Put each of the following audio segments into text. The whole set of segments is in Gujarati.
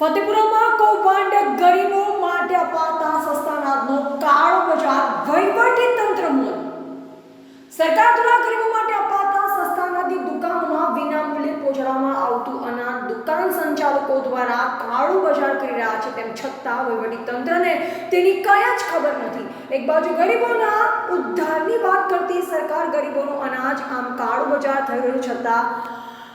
ફતેપુરામાં કૌભાંડ ગરીબો માટે અપાતા સસ્તા અનાજનો કાળો બજાર વહીવટી તંત્ર મોત સરકાર દ્વારા ગરીબો માટે અપાતા સસ્તા અનાજની દુકાનોમાં વિનામૂલ્યે પહોંચાડવામાં આવતું અનાજ દુકાન સંચાલકો દ્વારા કાળું બજાર કરી રહ્યા છે તેમ છતાં વહીવટી તંત્રને તેની કયા જ ખબર નથી. એક બાજુ ગરીબોના ઉદ્ધારની વાત કરતી સરકાર ગરીબોનું અનાજ આમ કાળું બજાર થઈ રહ્યું છતાં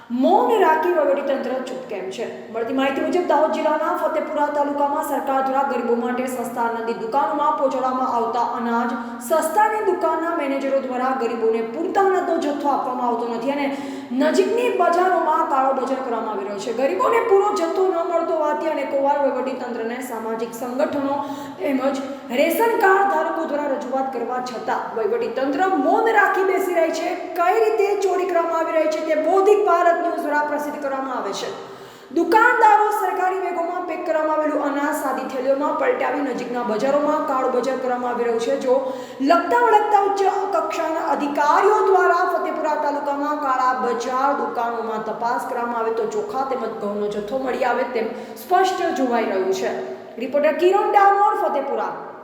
મૌન રાખી વહીવટીતંત્ર ચૂપ કેમ છે? મળતી માહિતી મુજબ, દાહોદ જિલ્લાના ફતેપુરા તાલુકામાં સરકાર દ્વારા ગરીબો માટે સસ્તા અનાજની દુકાનોમાં પહોંચાડવામાં આવતા અનાજ, સસ્તાની દુકાનના મેનેજરો દ્વારા ગરીબોને પૂરતા અનાજનો જથ્થો આપવામાં આવતો નથી અને નજીકની બજારોમાં કાળો બજાર કરવામાં આવી રહ્યો છે. ગરીબોને પૂરો જથ્થો ન મળતો હોવાથી અને કોવાર વહીવટીતંત્રને સામાજિક સંગઠનો તેમજ રેશન કાર્ડ ધારકો દ્વારા રજૂઆત કરવા છતાં વહીવટીતંત્ર મૌન રાખી બેસી રહી છે. કઈ રીતે ચોરી કરવામાં આવી રહી છે તે બૌદ્ધિક ભારત ન્યૂઝ દ્વારા પ્રસિદ્ધ કરવામાં આવે છે. દુકાનદારો સરકારી વેગોમાં પેક કરવામાં આવેલું અનાજ સાદી થેલીઓમાં પલટાવી નજીકના બજારોમાં કાળો બજાર કરવામાં આવી રહ્યું છે. જો લગતા વળગતા ઉચ્ચ કક્ષાના અધિકારીઓ દ્વારા ફતેપુરા તાલુકામાં કાળા બજાર દુકાનોમાં તપાસ કરવામાં આવે તો ચોખા તેમજ ઘઉંનો જથ્થો મળી આવે તેમ સ્પષ્ટ જોવાઈ રહ્યું છે. રિપોર્ટર કિરણ ડામોર, ફતેપુરા.